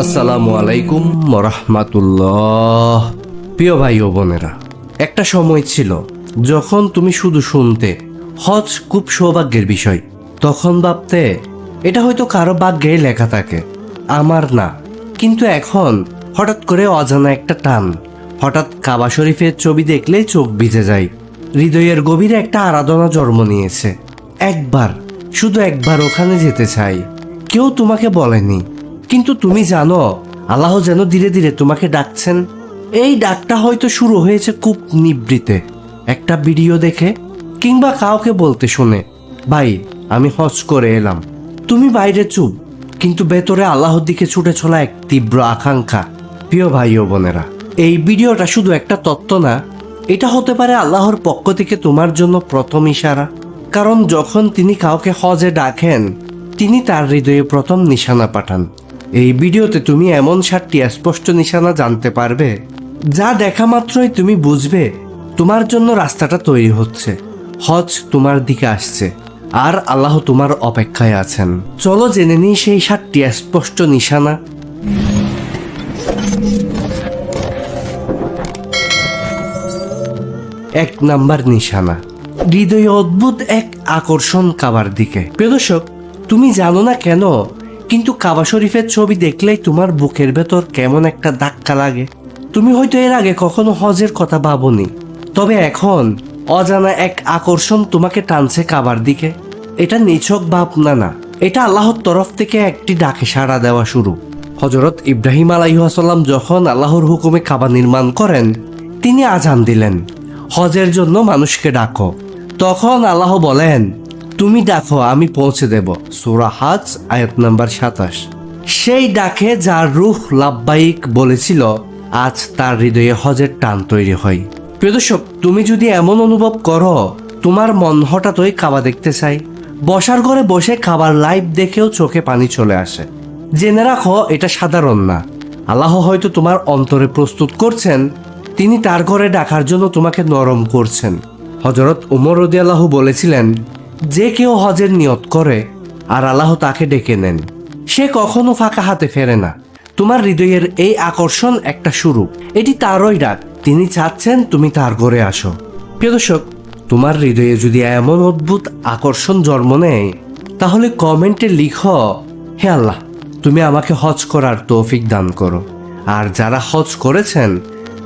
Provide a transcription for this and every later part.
আসসালামু আলাইকুম রহমাতুল্লাহ প্রিয় ভাই ও বোনেরা, একটা সময় ছিল যখন তুমি শুধু শুনতে হজ খুব সৌভাগ্যের বিষয়, তখন ভাবতে এটা হয়তো কারও ভাগ্যে লেখা থাকে, আমার না। কিন্তু এখন হঠাৎ করে অজানা একটা টান, হঠাৎ কাবা শরীফের ছবি দেখলেই চোখ ভিজে যায়, হৃদয়ের গভীরে একটা আরাধনা জন্ম নিয়েছে, একবার শুধু একবার ওখানে যেতে চাই। কেউ তোমাকে বলেনি। কিন্তু তুমি জানো, আল্লাহ যেন ধীরে ধীরে তোমাকে ডাকছেন। এই ডাকটা হয়তো শুরু হয়েছে খুব নিবৃতে। একটা ভিডিও দেখে কিংবা কাউকে বলতে শুনে। ভাই, আমি হজ করে এলাম। তুমি বাইরে চুপ। কিন্তু ভেতরে আল্লাহর দিকে ছুটে চলা এক তীব্র আকাঙ্ক্ষা। প্রিয় ভাই ও বোনেরা, এই ভিডিওটা শুধু একটা তত্ত্ব না, এটা হতে পারে আল্লাহর পক্ষ থেকে তোমার জন্য প্রথম ইশারা। কারণ যখন তিনি কাউকে হজে ডাকেন, তিনি তার হৃদয়ে প্রথম নিশানা পাঠান। এই ভিডিওতে তুমি এমন সাতটি স্পষ্ট নিশানা জানতে পারবে, যা দেখা মাত্রই তুমি বুঝবে তোমার জন্য রাস্তাটা তৈরি হচ্ছে। হজ তোমার দিকে আসছে, আর আল্লাহ তোমার অপেক্ষায় আছেন। চলো জেনে নিই সেই সাতটি স্পষ্ট নিশানা। এক নাম্বার নিশানা। হৃদয়ে অদ্ভুত এক আকর্ষণ কাবার দিকে। প্রিয় দর্শক, তুমি জানো না কেন, কিন্তু কাবা শরীফের ছবি দেখলেই তোমার বুকের ভেতর কেমন একটা ধাক্কা লাগে। তুমি হয়তো এর আগে কখনো হজের কথা ভাবনি, তবে এখন অজানা এক আকর্ষণ তোমাকে টানছে কাবার দিকে। এটা নিছক ভাবনা না, এটা আল্লাহর তরফ থেকে একটি ডাকে সাড়া দেওয়া শুরু। হজরত ইব্রাহিম আলাইহাসাল্লাম যখন আল্লাহর হুকুমে কাবা নির্মাণ করেন, তিনি আজান দিলেন, হজের জন্য মানুষকে ডাকো। তখন আল্লাহ বলেন, তুমি ডাকো আমি পৌঁছে দেব। সুরা হাজ, আয়াত নাম্বার সাতাশ। সেই ডাকে যার রুহ লাভবাহিক বলেছিল, আজ তার হৃদয়ে হজের টান তৈরি হয়। প্রিয়দর্শক তুমি যদি এমন অনুভব করো, তোমার মন হঠাৎই কাবা দেখতে চাই বসার ঘরে বসে খাবার লাইভ দেখেও চোখে পানি চলে আসে। জেনে রাখো, এটা সাধারণ না। আল্লাহ হয়তো তোমার অন্তরে প্রস্তুত করছেন, তিনি তার ঘরে ডাকার জন্য তোমাকে নরম করছেন। হজরত উমর রদিয়াল্লাহু বলেছিলেন, যে কেউ হজের নিয়ত করে আর আল্লাহ তাকে ডেকে নেন, সে কখনো ফাঁকা হাতে ফেরে না। তোমার হৃদয়ের এই আকর্ষণ একটা শুরু এটি তারই ডাক। তিনি চাচ্ছেন তুমি তার ঘরে আসো। প্রিয় দর্শক, তোমার হৃদয়ে যদি এমন অদ্ভুত আকর্ষণ জন্ম নেয়, তাহলে কমেন্টে লিখো, হে আল্লাহ, তুমি আমাকে হজ করার তৌফিক দান করো। আর যারা হজ করেছেন,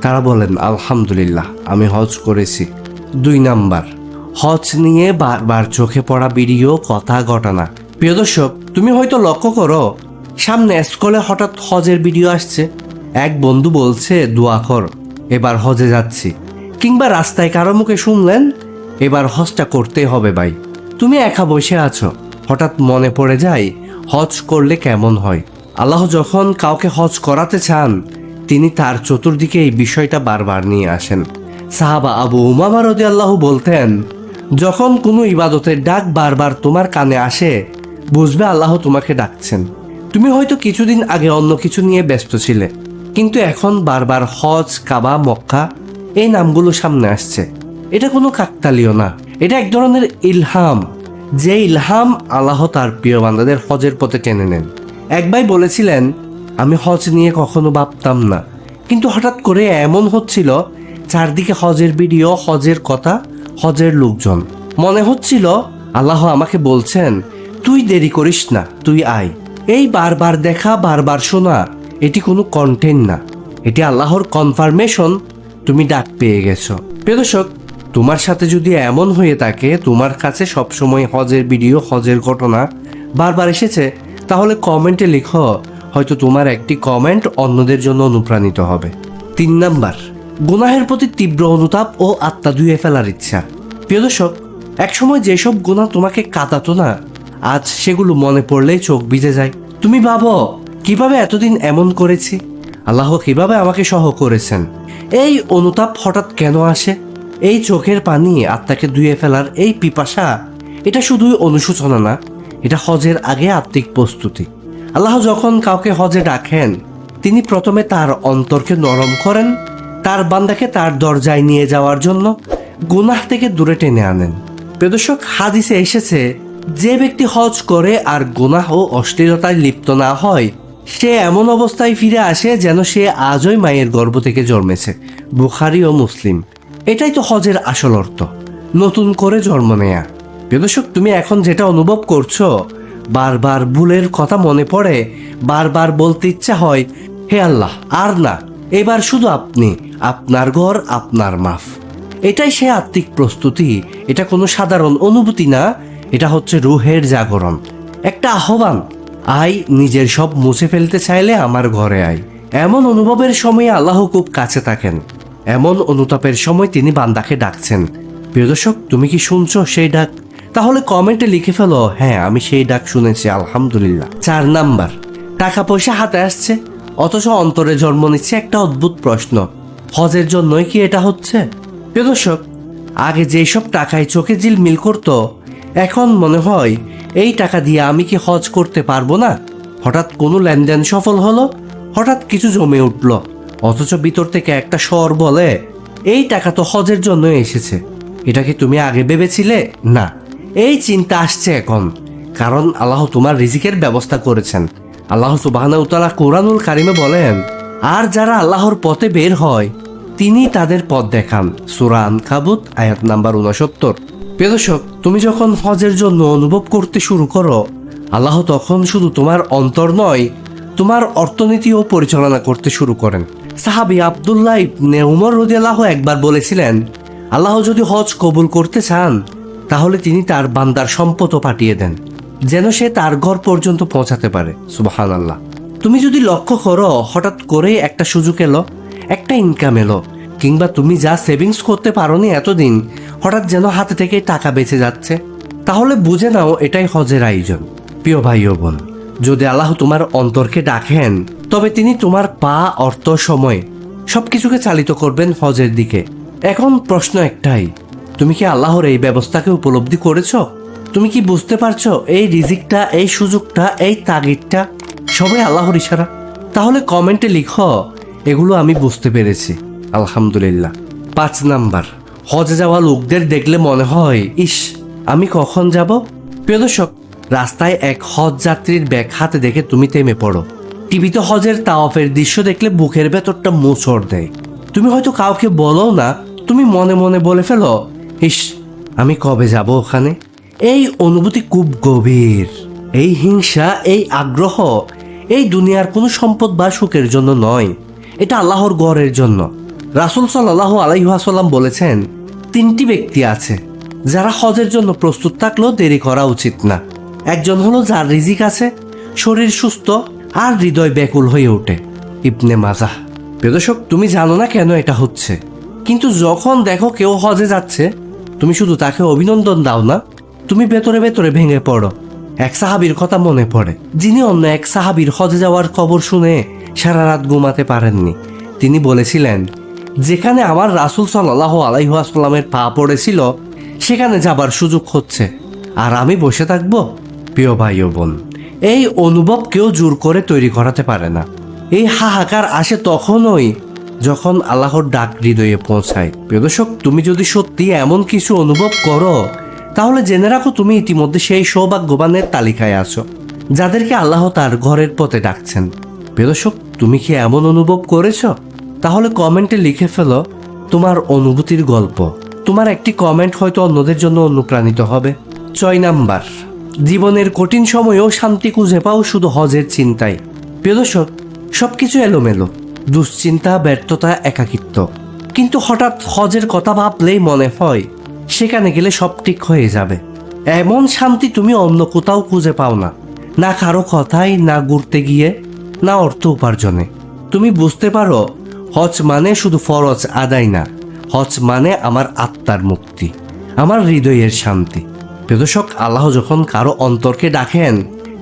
তারা বলেন, আলহামদুলিল্লাহ, আমি হজ করেছি। দুই নাম্বার। হজ নিয়ে বারবার চোখে পড়া ভিডিও কথা ঘটনা প্রিয় দর্শক, তুমি হয়তো লক্ষ্য করো, সামনে স্কুলে হঠাৎ হজের ভিডিও আসছে। এক বন্ধু বলছে, দোয়া কর, এবার হজে যাচ্ছি। কিংবা রাস্তায় কারও মুখে শুনলেন, এবার হজটা করতেই হবে ভাই। তুমি একা বসে আছো। হঠাৎ মনে পড়ে যায়, হজ করলে কেমন হয়? আল্লাহ যখন কাউকে হজ করাতে চান, তিনি তার চতুর্দিকে এই বিষয়টা বারবার নিয়ে আসেন। সাহাবা আবু উমামা আল্লাহ বলতেন, যখন কোনো ইবাদতের ডাক বারবার তোমার কানে আসে, বুঝবে আল্লাহ তোমাকে ডাকছেন। তুমি হয়তো কিছুদিন আগে অন্য কিছু নিয়ে ব্যস্ত ছিলে, কিন্তু এখন বারবার হজ, কাবা, মক্কা, এই নামগুলো সামনে আসছে। এটা কোনো কাকতালীয় না। এটা এক ধরনের ইলহাম, যে ইলহাম আল্লাহ তার প্রিয় বান্দাদের হজের পথে টেনে নেন। এক ভাই বলেছিলেন, আমি হজ নিয়ে কখনো ভাবতাম না, কিন্তু হঠাৎ করে এমন হচ্ছিল চারদিকে হজের ভিডিও, হজের কথা, হজের লোকজন। মনে হচ্ছিল, আল্লাহ আমাকে বলছেন, তুই দেরি করিস না, তুই আয়। এই বারবার দেখা, বারবার শোনা, এটি কোনো কন্টেন্ট না। এটি আল্লাহর কনফার্মেশন তুমি ডাক পেয়ে গেছো। প্রিয় দর্শক, তোমার সাথে যদি এমন হয়ে থাকে, তোমার কাছে সবসময় হজের ভিডিও, হজের ঘটনা বারবার এসেছে, তাহলে কমেন্টে লিখো, হয়তো তোমার একটি কমেন্ট অন্যদের জন্য অনুপ্রাণিত হবে। তিন নাম্বার। গুনাহের প্রতি তীব্র অনুতাপ ও আত্মা ধুয়ে ফেলার ইচ্ছা। প্রিয় দর্শক, একসময় যেসব গোনা তোমাকে কাঁদাতো না, আজ সেগুলো মনে পড়লেই চোখ ভিজে যায়। তুমি ভাবো, কীভাবে এতদিন এমন করেছি? আল্লাহ কীভাবে আমাকে সহ করেছেন? এই অনুতাপ হঠাৎ কেন আসে? এই চোখের পানি আত্মাকে ধুয়ে ফেলার এই পিপাসা, এটা শুধুই অনুশোচনা না, এটা হজের আগে আত্মিক প্রস্তুতি। আল্লাহ যখন কাউকে হজে ডাকেন, তিনি প্রথমে তার অন্তরকে নরম করেন তার বান্দাকে তার দরজায় নিয়ে যাওয়ার জন্য গুনাহ থেকে দূরে টেনে আনেন। প্রদর্শক হাদিসে এসেছে, যে ব্যক্তি হজ করে আর গুনাহ ও অশ্লীলতায় লিপ্ত না হয়, সে এমন অবস্থায় ফিরে আসে যেন সে আজই মায়ের গর্ভ থেকে জন্মেছে। বুখারি ও মুসলিম। এটাই তো হজের আসল অর্থ। নতুন করে জন্ম নেয়া। প্রিয়দর্শক তুমি এখন যেটা অনুভব করছ, বারবার ভুলের কথা মনে পড়ে, বারবার বলতে ইচ্ছা হয়, হে আল্লাহ, আর না। এবার শুধু আপনি, আপনার ঘর, আপনার মাফ। এটাই সে আত্মিক প্রস্তুতি, এটা কোনো সাধারণ অনুভূতি না, এটা হচ্ছে রুহের জাগরণ। একটা আহ্বান, আই নিজের সব মুছে ফেলতে চাইলে আমার ঘরে আয়। এমন অনুভবের সময় আল্লাহ খুব কাছে থাকেন। এমন অনুতাপের সময় তিনি বান্দাকে ডাকছেন। প্রিয় দর্শক, তুমি কি শুনছো সেই ডাক? তাহলে কমেন্টে লিখে ফেলো হ্যাঁ আমি সেই ডাক শুনেছি, আলহামদুলিল্লাহ। চার নাম্বার, টাকা পয়সা হাতে আসছে। অথচ অন্তরে জন্ম নিচ্ছে একটা অদ্ভুত প্রশ্ন। হজের জন্যই কি এটা হচ্ছে? প্রিয় দর্শক, আগে যেসব টাকায় চোখে জিল মিল করতো, এখন মনে হয় এই টাকা দিয়ে আমি কি হজ করতে পারব না? হঠাৎ কোনো লেনদেন সফল হলো? হঠাৎ কিছু জমে উঠল। অথচ ভিতর থেকে একটা স্বর বলে, এই টাকা তো হজের জন্য এসেছে। এটা কি তুমি আগে ভেবেছিলে? না, এই চিন্তা আসছে এখন, কারণ আল্লাহ তোমার রিজিকের ব্যবস্থা করেছেন। আল্লাহ সুবাহানাউতালা কোরআনুল কারিমে বলেন, আর যারা আল্লাহর পথে বের হয় তিনি তাদের পথ দেখান। সুরান কাবুত আয়াত নাম্বার উনসত্তর প্রিয়দর্শক তুমি যখন হজের জন্য অনুভব করতে শুরু করো, আল্লাহ তখন শুধু তোমার অন্তর নয়, তোমার অর্থনীতিও পরিচালনা করতে শুরু করেন। সাহাবি আবদুল্লাহ ইবনে উমর রদিয়াল্লাহ একবার বলেছিলেন, আল্লাহ যদি হজ কবুল করতে চান, তাহলে তিনি তার বান্দার সম্পদও পাঠিয়ে দেন। যেন সে তার ঘর পর্যন্ত পৌঁছাতে পারে সুবাহান আল্লাহ তুমি যদি লক্ষ্য করো, হঠাৎ করেই একটা সুযোগ এলো, একটা ইনকাম এলো, কিংবা তুমি যা সেভিংস করতে পারোনি এতদিন, হঠাৎ যেন হাতে থেকে টাকা বেঁচে যাচ্ছে। তাহলে বুঝে নাও, এটাই হজের আয়োজন। প্রিয় ভাই ও বোন, যদি আল্লাহ তোমার অন্তরকে ডাকেন, তবে তিনি তোমার পা, অর্থ, সময় সবকিছুকে চালিত করবেন হজের দিকে। এখন প্রশ্ন একটাই, তুমি কি আল্লাহর এই ব্যবস্থাকে উপলব্ধি করেছ? তুমি কি বুঝতে পারছ এই রিজিকটা, এই সুযোগটা, এই তাগিদটা? সবাই আল্লাহর ইশারা। তাহলে কমেন্টে লিখো, এগুলো আমি বুঝতে পেরেছি। আলহামদুলিল্লাহ। পাঁচ নাম্বার, হজে যাওয়া লোকদের দেখলে মনে হয়, ইস, আমি কখন যাব? প্রিয় দর্শক, রাস্তায় এক হজ যাত্রীর ব্যাগ হাতে দেখে তুমি থেমে পড়ো। টিভিতে হজের তাওয়াফের দৃশ্য দেখলে বুকের ভেতরটা মোচড় দেয়। তুমি হয়তো কাউকে বলো না, তুমি মনে মনে বলে ফেলো, ইস, আমি কবে যাব ওখানে? এই অনুভূতি খুব গভীর। এই হিংসা, এই আগ্রহ, এই দুনিয়ার কোনো সম্পদ বা সুখের জন্য নয়। এটা আল্লাহর গড়ের জন্য। রাসুল সাল্লাহ আলাইহাসাল্লাম বলেছেন, তিনটি ব্যক্তি আছে, যারা হজের জন্য প্রস্তুত থাকলেও দেরি করা উচিত না। একজন হলো যার রিজিক আছে, শরীর সুস্থ আর হৃদয় ব্যাকুল হয়ে ওঠে, ইবনে মাজাহ। প্রিয়দর্শক তুমি জানো না কেন এটা হচ্ছে? কিন্তু যখন দেখো কেউ হজে যাচ্ছে, তুমি শুধু তাকে অভিনন্দন দাও না তুমি ভেতরে ভেতরে ভেঙে পড়ো। এক সাহাবির কথা মনে পড়ে। যিনি অন্য এক সাহাবির হজে যাওয়ার খবর শুনে সারা রাত ঘুমাতে পারেননি। তিনি বলেছিলেন, যেখানে আমার রাসুল সাল্লাহ আলাইহাসাল্লামের পা পড়েছিল, সেখানে যাবার সুযোগ হচ্ছে। আর আমি বসে থাকব, প্রিয় ভাই ও বোন। এই অনুভব কেউ জোর করে তৈরি করাতে পারে না। এই হাহাকার আসে তখনই যখন আল্লাহর ডাক হৃদয়ে পৌঁছায়। প্রিয় দর্শক, তুমি যদি সত্যি এমন কিছু অনুভব করো তাহলে জেনে রাখো তুমি ইতিমধ্যে সেই সৌভাগ্যবানের তালিকায় আছো, যাদেরকে আল্লাহ তার ঘরের পথে ডাকছেন। প্রিয় তুমি কি এমন অনুভব করেছ? তাহলে কমেন্টে লিখে ফেলো তোমার অনুভূতির গল্প। তোমার একটি কমেন্ট হয়তো অন্যদের জন্য অনুপ্রাণিত হবে। ছয় নাম্বার, জীবনের কঠিন সময়েও শান্তি খুঁজে পাও শুধু হজের চিন্তায়। প্রিয় সব কিছু এলোমেলো, দুশ্চিন্তা, ব্যর্থতা, একাকিত্ব। কিন্তু হঠাৎ হজের কথা ভাবলেই মনে হয় সেখানে গেলে সব ঠিক হয়ে যাবে। এমন শান্তি তুমি অন্য কোথাও খুঁজে পাও না। না কারও কথাই, না ঘুরতে গিয়ে, না অর্থ উপার্জনে। তুমি বুঝতে পারো, হজ মানে শুধু ফরজ আদায় না। হজ মানে আমার আত্মার মুক্তি, আমার হৃদয়ের শান্তি। প্রদর্শক আল্লাহ যখন কারও অন্তরকে ডাকেন,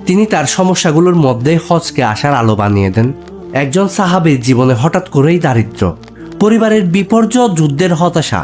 তিনি তার সমস্যাগুলোর মধ্যে হজকে আসার আলো বানিয়ে দেন। একজন সাহাবের জীবনে হঠাৎ করেই দারিদ্র, পরিবারের বিপর্যয়, যুদ্ধের হতাশা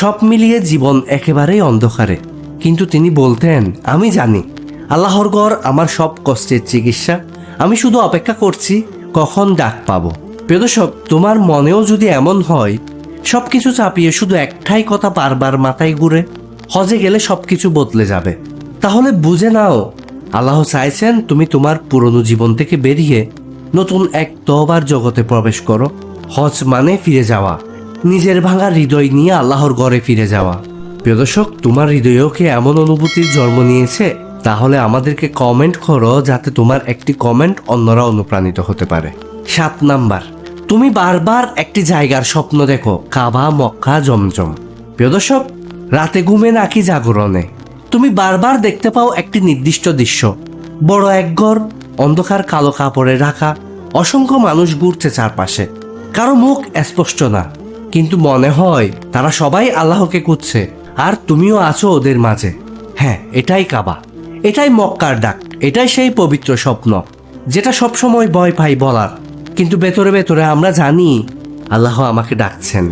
সব মিলিয়ে জীবন একেবারেই অন্ধকারে। কিন্তু তিনি বলতেন, আমি জানি, আল্লাহর গড় আমার সব কষ্টের চিকিৎসা। আমি শুধু অপেক্ষা করছি, কখন ডাক পাবো? প্রিয়দর্শক তোমার মনেও যদি এমন হয় সব কিছু চাপিয়ে শুধু একটাই কথা বারবার মাথায় ঘুরে, হজে গেলে সব কিছু বদলে যাবে। তাহলে বুঝে নাও, আল্লাহ চাইছেন তুমি তোমার পুরনো জীবন থেকে বেরিয়ে নতুন এক তহবার জগতে প্রবেশ করো। হজ মানে ফিরে যাওয়া। নিজের ভাঙা হৃদয় নিয়ে আল্লাহর ঘরে ফিরে যাওয়া। প্রিয় দর্শক, তোমার হৃদয়েও কি এমন অনুভূতির জন্ম নিয়েছে? তাহলে আমাদেরকে কমেন্ট করো যাতে তোমার একটি কমেন্ট অন্যরা অনুপ্রাণিত হতে পারে। সাত নাম্বার, তুমি বারবার একটি জায়গার স্বপ্ন দেখো, কাবা, মক্কা, জমজম। প্রিয় দর্শক, রাতে ঘুমে নাকি জাগরণে? তুমি বারবার দেখতে পাও একটি নির্দিষ্ট দৃশ্য। বড় এক ঘর, অন্ধকার কালো কাপড়ে ঢাকা অসংখ্য মানুষ ঘুরছে চারপাশে। কারও মুখ স্পষ্ট না। কিন্তু মনে হয় তারা সবাই আল্লাহকে খুঁজছে, আর তুমিও আছো ওদের মাঝে। হ্যাঁ এটাই কাবা। এটাই মক্কার ডাক। এটাই সেই পবিত্র স্বপ্ন, যেটা সবসময় ভয় পাই বলার। কিন্তু ভেতরে ভেতরে আমরা জানি আল্লাহ আমাকে ডাকছেন।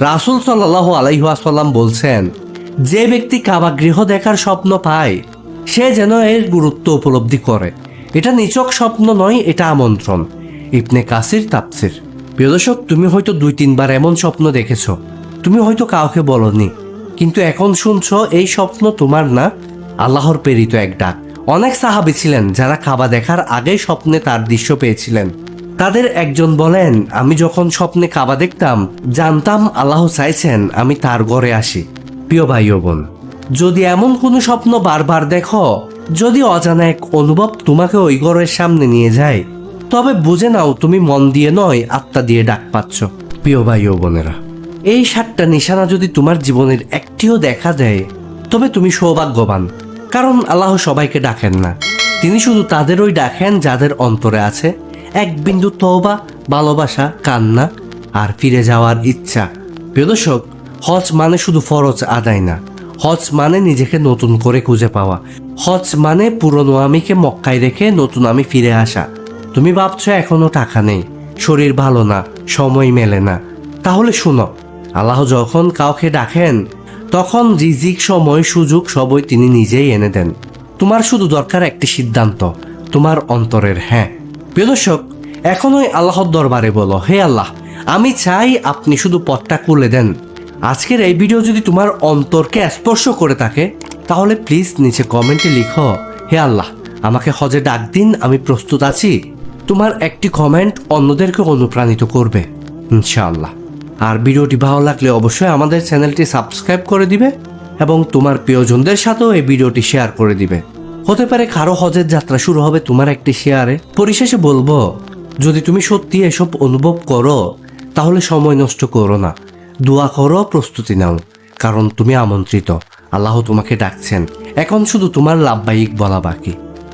রাসুল সাল্লাহ আলাইহাসাল্লাম বলছেন, যে ব্যক্তি কাবা গৃহ দেখার স্বপ্ন পায়, সে যেন এর গুরুত্ব উপলব্ধি করে। এটা নিচক স্বপ্ন নয়, এটা আমন্ত্রণ। ইবনে কাসির তাপসির প্রিয় দর্শক, তুমি হয়তো দুই, তিনবার এমন স্বপ্ন দেখেছ। তুমি হয়তো কাউকে বলনি, কিন্তু এখন শুনছো এই স্বপ্ন তোমার না, আল্লাহর প্রেরিত এক ডাক। অনেক সাহাবি ছিলেন যারা কাবা দেখার আগেই স্বপ্নে তার দৃশ্য পেয়েছিলেন। তাদের একজন বলেন, আমি যখন স্বপ্নে কাবা দেখতাম, জানতাম আল্লাহ চাইছেন আমি তার ঘরে আসি। প্রিয় ভাই ও বোন, যদি এমন কোনো স্বপ্ন বারবার দেখো, যদি অজানা এক অনুভব তোমাকে ওই ঘরের সামনে নিয়ে যায় তবে বুঝে নাও, তুমি মন দিয়ে নয়, আত্মা দিয়ে ডাক পাচ্ছ। প্রিয় ভাই ও বোনেরা, এই সাতটা নিশানা যদি তোমার জীবনের একটিও দেখা দেয়, তবে তুমি সৌভাগ্যবান, কারণ আল্লাহ সবাইকে ডাকেন না। তিনি শুধু তাদেরই ডাকেন যাদের অন্তরে আছে এক বিন্দু তওবা, ভালোবাসা, কান্না আর ফিরে যাওয়ার ইচ্ছা। প্রিয় দর্শক, হজ মানে শুধু ফরজ আদায় না। হজ মানে নিজেকে নতুন করে খুঁজে পাওয়া। হজ মানে পুরনো আমিকে মক্কায় রেখে নতুন আমি ফিরে আসা। তুমি ভাবছ এখনও টাকা নেই, শরীর ভালো না, সময় মেলে না। তাহলে শুনো, আল্লাহ যখন কাউকে ডাকেন, তখন রিজিক, সময়, সুযোগ সবই তিনি নিজেই এনে দেন। তোমার শুধু দরকার একটি সিদ্ধান্ত, তোমার অন্তরের হ্যাঁ। প্রিয় দর্শক, এখনই আল্লাহর দরবারে বলো, হে আল্লাহ, আমি চাই আপনি শুধু পথটা খুলে দেন। আজকের এই ভিডিও যদি তোমার অন্তরকে স্পর্শ করে থাকে, তাহলে প্লিজ নিচে কমেন্টে লিখো, হে আল্লাহ, আমাকে হজে ডাক দিন, আমি প্রস্তুত আছি। তোমার একটি কমেন্ট অন্যদেরকে অনুপ্রাণিত করবে, ইনশাআল্লাহ। আর ভিডিওটি ভালো লাগলে অবশ্যই আমাদের চ্যানেলটি সাবস্ক্রাইব করে দিবে এবং তোমার প্রিয়জনদের সাথেও এই ভিডিওটি শেয়ার করে দিবে। হতে পারে কারও হজের যাত্রা শুরু হবে তোমার একটি শেয়ারে পরিশেষে বলব, যদি তুমি সত্যি এসব অনুভব করো, তাহলে সময় নষ্ট করো না। দোয়া করো, প্রস্তুতি নাও, কারণ তুমি আমন্ত্রিত। আল্লাহ তোমাকে ডাকছেন। এখন শুধু তোমার লাভবাহিক বলা বাকি।